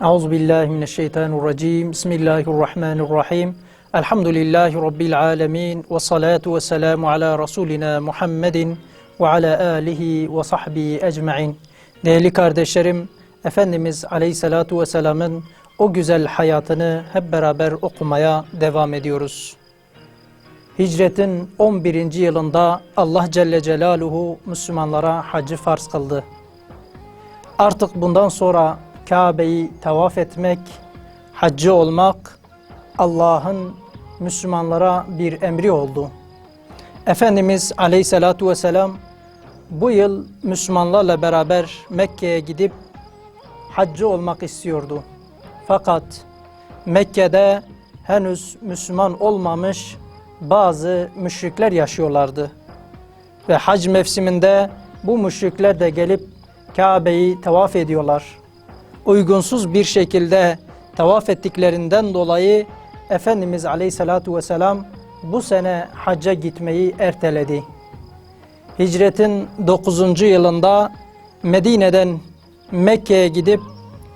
Euzu billahi mineşşeytanirracim. Bismillahirrahmanirrahim. Elhamdülillahi rabbil alamin ve salatu ve selamu ala rasulina Muhammedin ve ala alihi ve sahbihi ecmaîn. Değerli kardeşlerim, Efendimiz Aleyhissalatu vesselam'ın o güzel hayatını hep beraber okumaya devam ediyoruz. Hicretin 11. yılında Allah Celle Celaluhu Müslümanlara hacı farz kıldı. Artık bundan sonra Kabe'yi tavaf etmek, haccı olmak Allah'ın Müslümanlara bir emri oldu. Efendimiz Aleyhisselatu Vesselam bu yıl Müslümanlarla beraber Mekke'ye gidip haccı olmak istiyordu. Fakat Mekke'de henüz Müslüman olmamış bazı müşrikler yaşıyorlardı. Ve hac mevsiminde bu müşrikler de gelip Kabe'yi tavaf ediyorlar. Uygunsuz bir şekilde tavaf ettiklerinden dolayı Efendimiz Aleyhisselatü Vesselam bu sene hacca gitmeyi erteledi. Hicretin 9. yılında Medine'den Mekke'ye gidip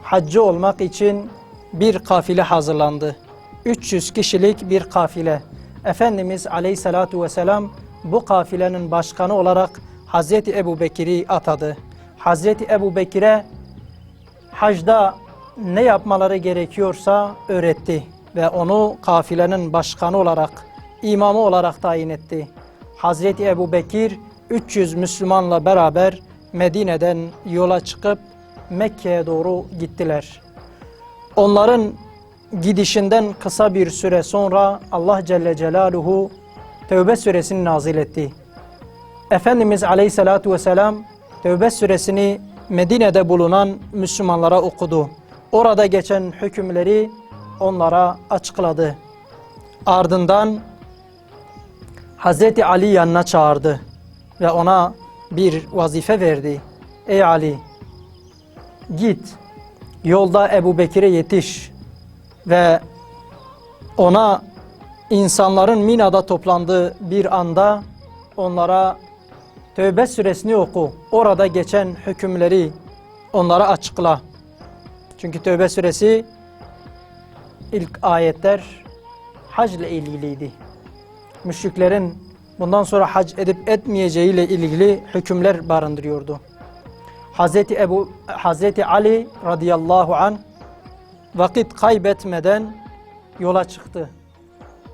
haccı olmak için bir kafile hazırlandı. 300 kişilik bir kafile. Efendimiz Aleyhisselatü Vesselam bu kafilenin başkanı olarak Hazreti Ebu Bekir'i atadı. Hazreti Ebu Bekir'e hacda ne yapmaları gerekiyorsa öğretti ve onu kafilenin başkanı olarak, imamı olarak tayin etti. Hazreti Ebu Bekir 300 Müslümanla beraber Medine'den yola çıkıp Mekke'ye doğru gittiler. Onların gidişinden kısa bir süre sonra Allah Celle Celaluhu Tevbe suresini nazil etti. Efendimiz Aleyhisselatü Vesselam Tevbe suresini Medine'de bulunan Müslümanlara okudu. Orada geçen hükümleri onlara açıkladı. Ardından Hazreti Ali yanına çağırdı ve ona bir vazife verdi. Ey Ali git yolda Ebu Bekir'e yetiş ve ona insanların Mina'da toplandığı bir anda onlara Tövbe suresini oku. Orada geçen hükümleri onlara açıkla. Çünkü Tövbe suresi ilk ayetler hac ile ilgiliydi. Müşriklerin bundan sonra hac edip etmeyeceği ile ilgili hükümler barındırıyordu. Hazreti Ebu Hazreti Ali radıyallahu an vakit kaybetmeden yola çıktı.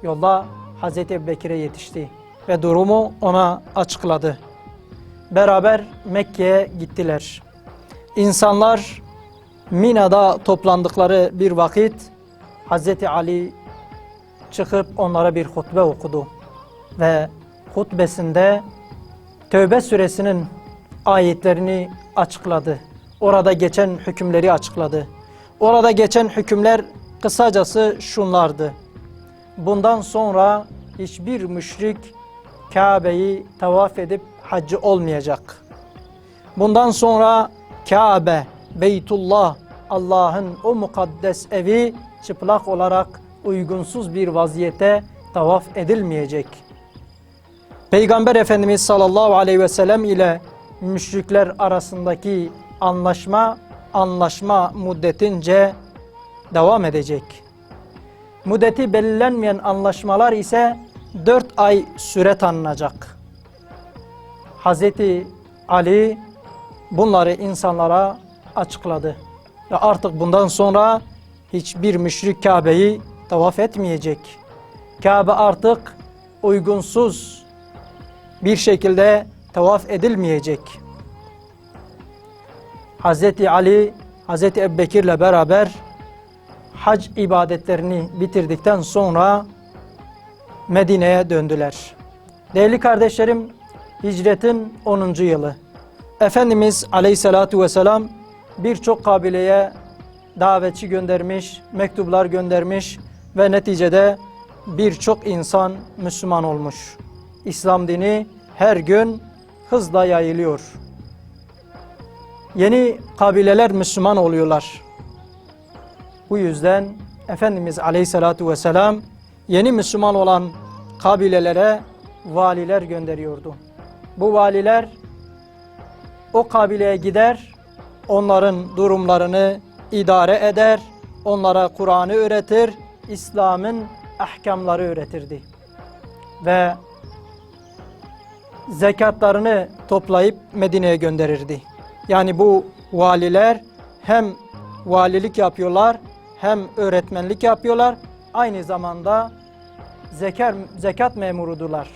Yolda Hazreti Ebubekir'e yetişti ve durumu ona açıkladı. Beraber Mekke'ye gittiler. İnsanlar Mina'da toplandıkları bir vakit Hazreti Ali çıkıp onlara bir hutbe okudu ve hutbesinde Tövbe suresinin ayetlerini açıkladı. Orada geçen hükümleri açıkladı. Orada geçen hükümler kısacası şunlardı. Bundan sonra hiçbir müşrik Kabe'yi tavaf edip haccı olmayacak. Bundan sonra Kabe, Beytullah, Allah'ın o mukaddes evi çıplak olarak uygunsuz bir vaziyete tavaf edilmeyecek. Peygamber Efendimiz sallallahu aleyhi ve sellem ile müşrikler arasındaki anlaşma anlaşma muddetince devam edecek. Muddeti belirlenmeyen anlaşmalar ise dört ay süre tanınacak. Hazreti Ali bunları insanlara açıkladı. Ve artık bundan sonra hiçbir müşrik Kabe'yi tavaf etmeyecek. Kabe artık uygunsuz bir şekilde tavaf edilmeyecek. Hazreti Ali, Hazreti Ebubekir ile beraber hac ibadetlerini bitirdikten sonra Medine'ye döndüler. Değerli kardeşlerim, hicretin 10. yılı. Efendimiz Aleyhisselatü Vesselam birçok kabileye davetçi göndermiş, mektuplar göndermiş ve neticede birçok insan Müslüman olmuş. İslam dini her gün hızla yayılıyor. Yeni kabileler Müslüman oluyorlar. Bu yüzden Efendimiz Aleyhisselatü Vesselam yeni Müslüman olan kabilelere valiler gönderiyordu. Bu valiler o kabileye gider, onların durumlarını idare eder, onlara Kur'an'ı öğretir, İslam'ın ahkamları öğretirdi. Ve zekatlarını toplayıp Medine'ye gönderirdi. Yani bu valiler hem valilik yapıyorlar hem öğretmenlik yapıyorlar. Aynı zamanda zekat, zekat memurudular.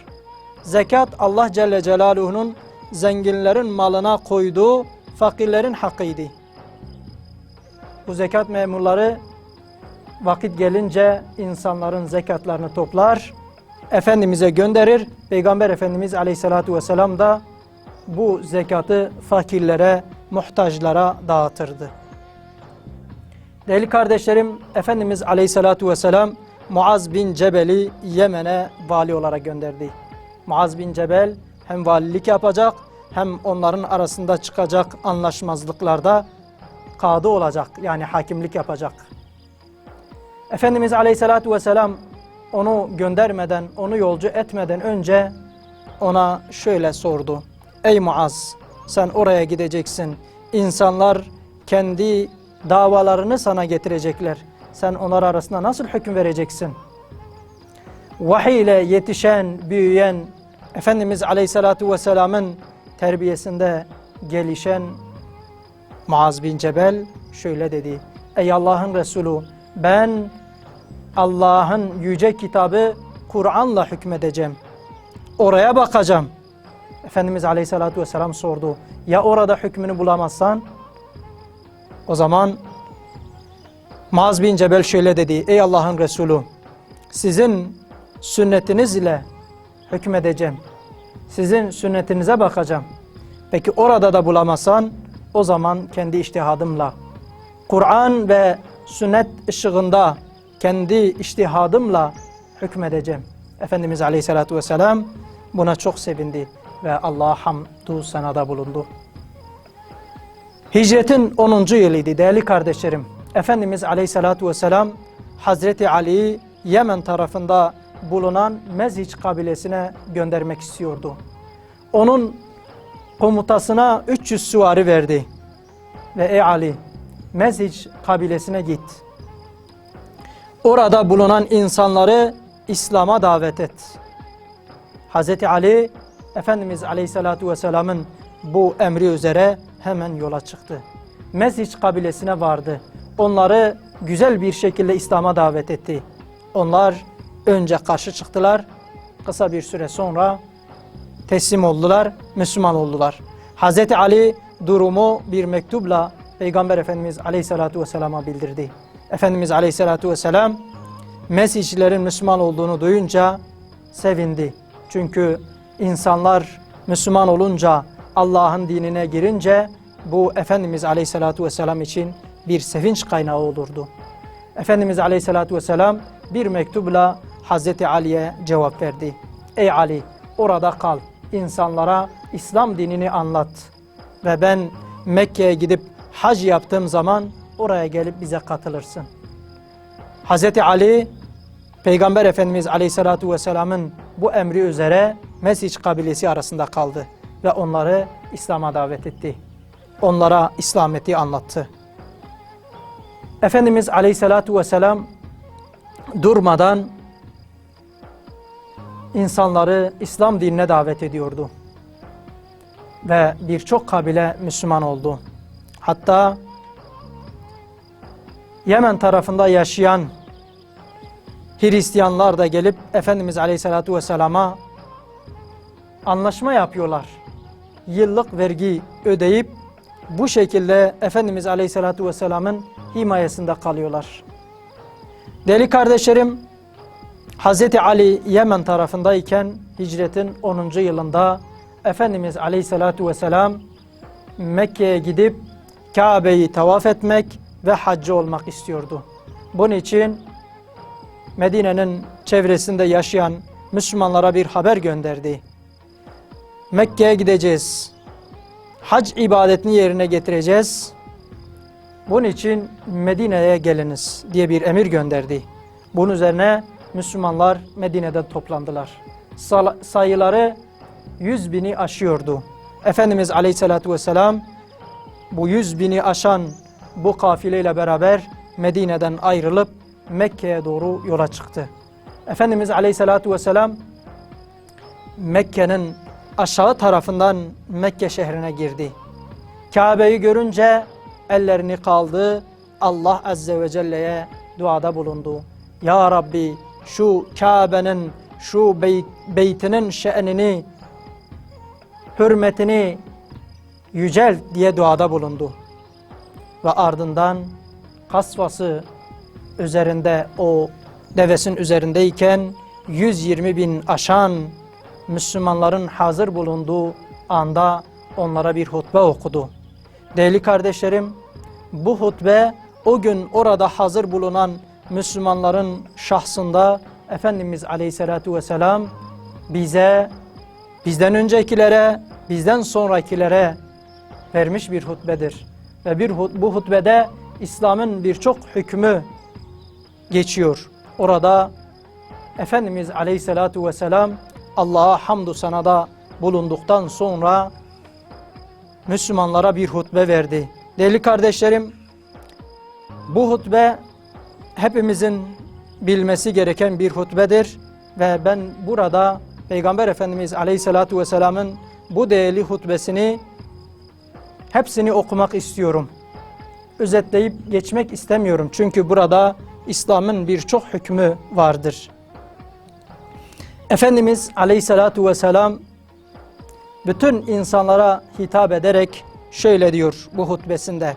Zekat Allah Celle Celaluhu'nun zenginlerin malına koyduğu fakirlerin hakkıydı. Bu zekat memurları vakit gelince insanların zekatlarını toplar, Efendimiz'e gönderir. Peygamber Efendimiz Aleyhisselatü Vesselam da bu zekatı fakirlere, muhtaçlara dağıtırdı. Değerli kardeşlerim, Efendimiz Aleyhisselatü Vesselam Muaz bin Cebel'i Yemen'e vali olarak gönderdi. Muaz bin Cebel hem valilik yapacak hem onların arasında çıkacak anlaşmazlıklarda kadı olacak yani hakimlik yapacak. Efendimiz Aleyhisselatü Vesselam onu göndermeden, onu yolcu etmeden önce ona şöyle sordu. Ey Muaz sen oraya gideceksin. İnsanlar kendi davalarını sana getirecekler. Sen onlar arasında nasıl hüküm vereceksin? Vahiy ile yetişen, büyüyen Efendimiz Aleyhisselatü Vesselam'ın terbiyesinde gelişen Muaz bin Cebel şöyle dedi. Ey Allah'ın Resulü ben Allah'ın yüce kitabı Kur'an'la hükmedeceğim. Oraya bakacağım. Efendimiz Aleyhisselatü Vesselam sordu. Ya orada hükmünü bulamazsan? O zaman Muaz bin Cebel şöyle dedi. Ey Allah'ın Resulü sizin sünnetiniz ile hükmedeceğim. Sizin sünnetinize bakacağım. Peki orada da bulamazsan o zaman kendi iştihadımla Kur'an ve sünnet ışığında kendi iştihadımla hükmedeceğim. Efendimiz Aleyhisselatü Vesselam buna çok sevindi ve Allah'a hamdü senada bulundu. Hicretin 10. yılıydı değerli kardeşlerim. Efendimiz Aleyhisselatü Vesselam Hazreti Ali'yi Yemen tarafında bulunan Mezhiç kabilesine göndermek istiyordu. Onun komutasına 300 süvari verdi. Ve ey Ali Mezhiç kabilesine git. Orada bulunan insanları İslam'a davet et. Hz. Ali Efendimiz Aleyhisselatü Vesselam'ın bu emri üzere hemen yola çıktı. Mezhiç kabilesine vardı. Onları güzel bir şekilde İslam'a davet etti. Onlar önce karşı çıktılar. Kısa bir süre sonra teslim oldular, Müslüman oldular. Hz. Ali durumu bir mektupla Peygamber Efendimiz Aleyhisselatü Vesselam'a bildirdi. Efendimiz Aleyhisselatü Vesselam Mesihçilerin Müslüman olduğunu duyunca sevindi. Çünkü insanlar Müslüman olunca Allah'ın dinine girince bu Efendimiz Aleyhisselatü Vesselam için bir sevinç kaynağı olurdu. Efendimiz Aleyhisselatü Vesselam bir mektubla Hazreti Ali'ye cevap verdi. Ey Ali orada kal insanlara İslam dinini anlat ve ben Mekke'ye gidip hac yaptığım zaman oraya gelip bize katılırsın. Hz. Ali Peygamber Efendimiz Aleyhisselatü Vesselam'ın bu emri üzere Mesiç kabilesi arasında kaldı ve onları İslam'a davet etti. Onlara İslameti anlattı. Efendimiz Aleyhisselatü Vesselam durmadan insanları İslam dinine davet ediyordu. Ve birçok kabile Müslüman oldu. Hatta Yemen tarafında yaşayan Hristiyanlar da gelip Efendimiz Aleyhisselatü Vesselam'a anlaşma yapıyorlar. Yıllık vergi ödeyip bu şekilde Efendimiz Aleyhisselatü Vesselam'ın himayesinde kalıyorlar. Deli kardeşlerim, Hz. Ali Yemen tarafındayken hicretin 10. yılında Efendimiz Aleyhisselatü Vesselam Mekke'ye gidip Kabe'yi tavaf etmek ve haccı olmak istiyordu. Bunun için Medine'nin çevresinde yaşayan Müslümanlara bir haber gönderdi. Mekke'ye gideceğiz. Hac ibadetini yerine getireceğiz. Bunun için Medine'ye geliniz diye bir emir gönderdi. Bunun üzerine Müslümanlar Medine'de toplandılar. Sayıları yüz bini aşıyordu. Efendimiz Aleyhisselatü Vesselam bu yüz bini aşan bu kafileyle beraber Medine'den ayrılıp Mekke'ye doğru yola çıktı. Efendimiz Aleyhisselatü Vesselam Mekke'nin aşağı tarafından Mekke şehrine girdi. Kabe'yi görünce ellerini kaldı. Allah Azze ve Celle'ye duada bulundu. Ya Rabbi şu Kabe'nin, şu beyt, beytinin şe'nini, hürmetini yücel diye duada bulundu. Ve ardından kasvası üzerinde o devesin üzerindeyken 120 bin aşan Müslümanların hazır bulunduğu anda onlara bir hutbe okudu. Değerli kardeşlerim, bu hutbe o gün orada hazır bulunan Müslümanların şahsında Efendimiz Aleyhisselatü Vesselam bize, bizden öncekilere, bizden sonrakilere vermiş bir hutbedir. Ve bir hut- bu hutbede İslam'ın birçok hükmü geçiyor. Orada Efendimiz Aleyhisselatü Vesselam Allah'a hamdü sanada bulunduktan sonra Müslümanlara bir hutbe verdi. Değerli kardeşlerim, bu hutbe hepimizin bilmesi gereken bir hutbedir ve ben burada Peygamber Efendimiz Aleyhisselatü Vesselam'ın bu değerli hutbesini hepsini okumak istiyorum. Özetleyip geçmek istemiyorum çünkü burada İslam'ın birçok hükmü vardır. Efendimiz Aleyhisselatü Vesselam bütün insanlara hitap ederek şöyle diyor bu hutbesinde.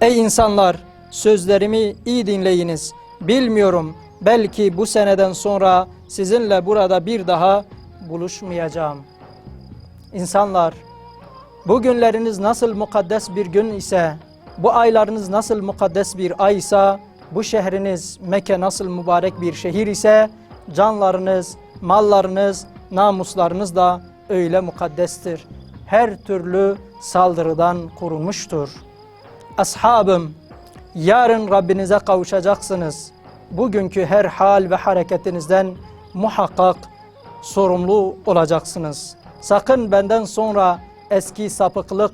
Ey insanlar sözlerimi iyi dinleyiniz. Bilmiyorum belki bu seneden sonra sizinle burada bir daha buluşmayacağım. İnsanlar bu günleriniz nasıl mukaddes bir gün ise, bu aylarınız nasıl mukaddes bir ay ise, bu şehriniz Mekke nasıl mübarek bir şehir ise, canlarınız, mallarınız, namuslarınız da öyle mukaddestir. Her türlü saldırıdan korunmuştur. Ashabım, yarın Rabbinize kavuşacaksınız. Bugünkü her hal ve hareketinizden muhakkak sorumlu olacaksınız. Sakın benden sonra eski sapıklık,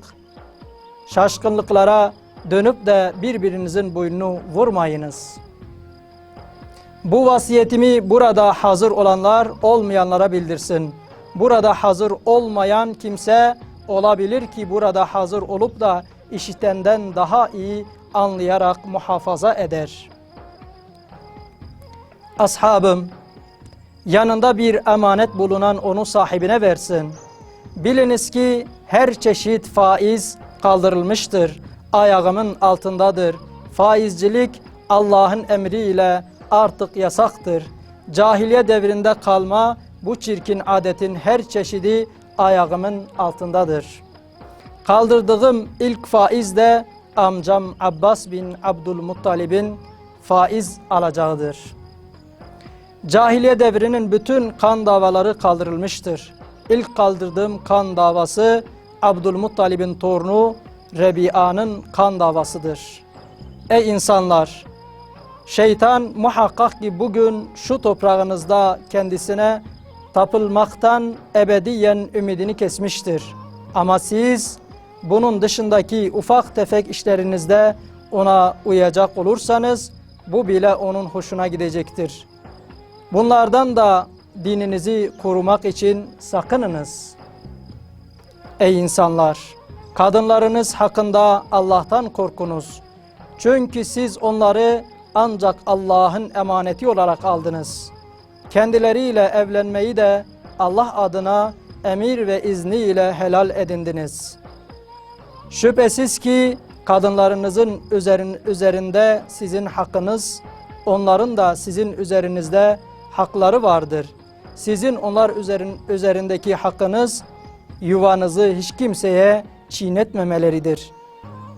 şaşkınlıklara dönüp de birbirinizin boynunu vurmayınız. Bu vasiyetimi burada hazır olanlar olmayanlara bildirsin. Burada hazır olmayan kimse olabilir ki burada hazır olup da işitenden daha iyi anlayarak muhafaza eder. Ashabım, yanında bir emanet bulunan onu sahibine versin. Biliniz ki her çeşit faiz kaldırılmıştır. Ayağımın altındadır. Faizcilik Allah'ın emriyle artık yasaktır. Cahiliye devrinde kalma bu çirkin adetin her çeşidi ayağımın altındadır. Kaldırdığım ilk faiz de amcam Abbas bin Abdülmuttalib'in faiz alacağıdır. Cahiliye devrinin bütün kan davaları kaldırılmıştır. İlk kaldırdığım kan davası Abdülmuttalib'in torunu Rebia'nın kan davasıdır. Ey insanlar! Şeytan muhakkak ki bugün şu toprağınızda kendisine tapılmaktan ebediyen ümidini kesmiştir. Ama siz bunun dışındaki ufak tefek işlerinizde ona uyacak olursanız bu bile onun hoşuna gidecektir. Bunlardan da dininizi korumak için sakınınız. Ey insanlar! Kadınlarınız hakkında Allah'tan korkunuz. Çünkü siz onları ancak Allah'ın emaneti olarak aldınız. Kendileriyle evlenmeyi de Allah adına emir ve izniyle helal edindiniz. Şüphesiz ki kadınlarınızın üzerin, üzerinde sizin hakkınız, onların da sizin üzerinizde hakları vardır. Sizin onlar üzerin, üzerindeki hakkınız yuvanızı hiç kimseye çiğnetmemeleridir.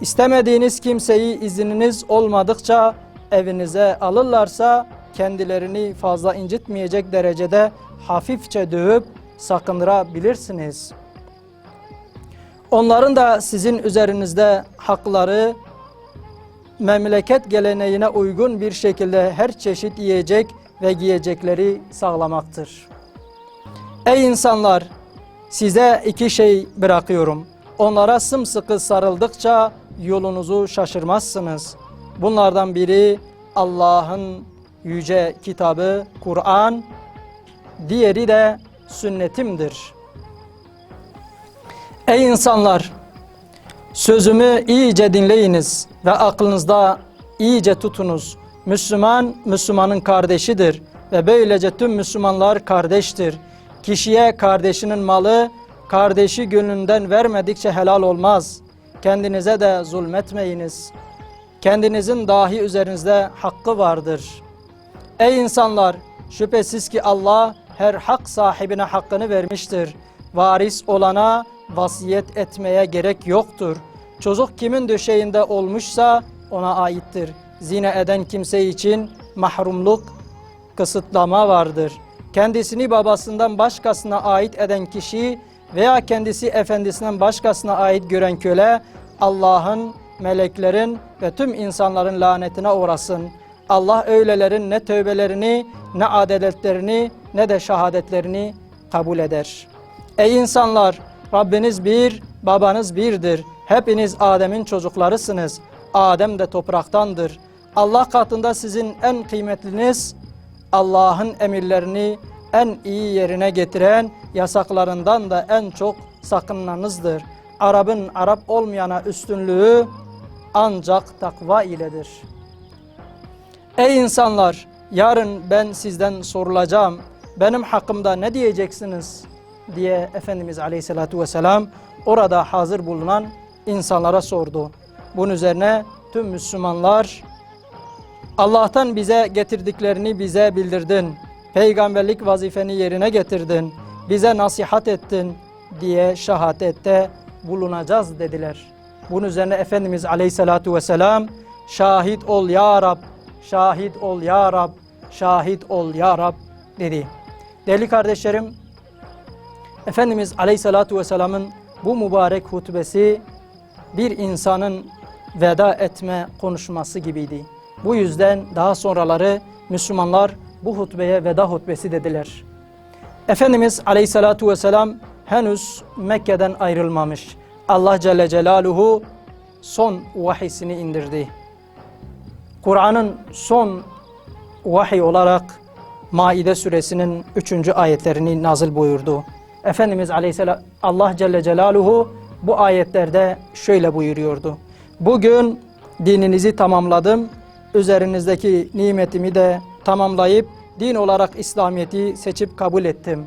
İstemediğiniz kimseyi izniniz olmadıkça evinize alırlarsa kendilerini fazla incitmeyecek derecede hafifçe dövüp sakındırabilirsiniz. Onların da sizin üzerinizde hakları memleket geleneğine uygun bir şekilde her çeşit yiyecek ve giyecekleri sağlamaktır. Ey insanlar! Size iki şey bırakıyorum. Onlara sımsıkı sarıldıkça yolunuzu şaşırmazsınız. Bunlardan biri Allah'ın yüce kitabı Kur'an, diğeri de sünnetimdir. Ey insanlar! Sözümü iyice dinleyiniz ve aklınızda iyice tutunuz. Müslüman, Müslümanın kardeşidir ve böylece tüm Müslümanlar kardeştir. Kişiye kardeşinin malı, kardeşi gönlünden vermedikçe helal olmaz. Kendinize de zulmetmeyiniz. Kendinizin dahi üzerinizde hakkı vardır. Ey insanlar! Şüphesiz ki Allah her hak sahibine hakkını vermiştir. Varis olana vasiyet etmeye gerek yoktur. Çocuk kimin döşeğinde olmuşsa ona aittir. Zine eden kimse için mahrumluk, kısıtlama vardır. Kendisini babasından başkasına ait eden kişi veya kendisi efendisinden başkasına ait gören köle Allah'ın, meleklerin ve tüm insanların lanetine uğrasın. Allah öylelerin ne tövbelerini, ne adaletlerini, ne de şehadetlerini kabul eder. Ey insanlar! Rabbiniz bir, babanız birdir. Hepiniz Adem'in çocuklarısınız. Adem de topraktandır. Allah katında sizin en kıymetliniz, Allah'ın emirlerini en iyi yerine getiren, yasaklarından da en çok sakınanızdır. Arap'ın Arap olmayana üstünlüğü ancak takva iledir. Ey insanlar! Yarın ben sizden sorulacağım. Benim hakkımda ne diyeceksiniz? Diye Efendimiz Aleyhisselatü Vesselam orada hazır bulunan insanlara sordu. Bunun üzerine tüm Müslümanlar Allah'tan bize getirdiklerini bize bildirdin. Peygamberlik vazifeni yerine getirdin. Bize nasihat ettin diye şehadette bulunacağız dediler. Bunun üzerine Efendimiz Aleyhisselatü Vesselam şahit ol ya Rab, şahit ol ya Rab, şahit ol ya Rab dedi. Değerli kardeşlerim, Efendimiz Aleyhisselatü Vesselam'ın bu mübarek hutbesi bir insanın veda etme konuşması gibiydi. Bu yüzden daha sonraları Müslümanlar bu hutbeye veda hutbesi dediler. Efendimiz Aleyhisselatü Vesselam henüz Mekke'den ayrılmamış. Allah Celle Celaluhu son vahisini indirdi. Kur'an'ın son vahiy olarak Maide suresinin 3. ayetlerini nazil buyurdu. Efendimiz Aleyhisselam Allah Celle Celaluhu bu ayetlerde şöyle buyuruyordu. Bugün dininizi tamamladım. Üzerinizdeki nimetimi de tamamlayıp din olarak İslamiyet'i seçip kabul ettim.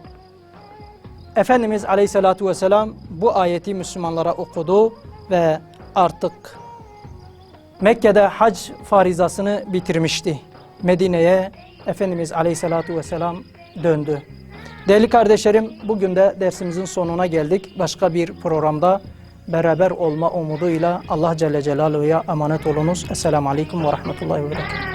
Efendimiz Aleyhisselatü Vesselam bu ayeti Müslümanlara okudu ve artık Mekke'de hac farizasını bitirmişti. Medine'ye Efendimiz Aleyhisselatü Vesselam döndü. Değerli kardeşlerim bugün de dersimizin sonuna geldik. Başka bir programda beraber olma umuduyla Allah Celle Celaluhu'ya emanet olunuz. Esselamu Aleyküm ve Rahmetullahi ve Berekatuhu.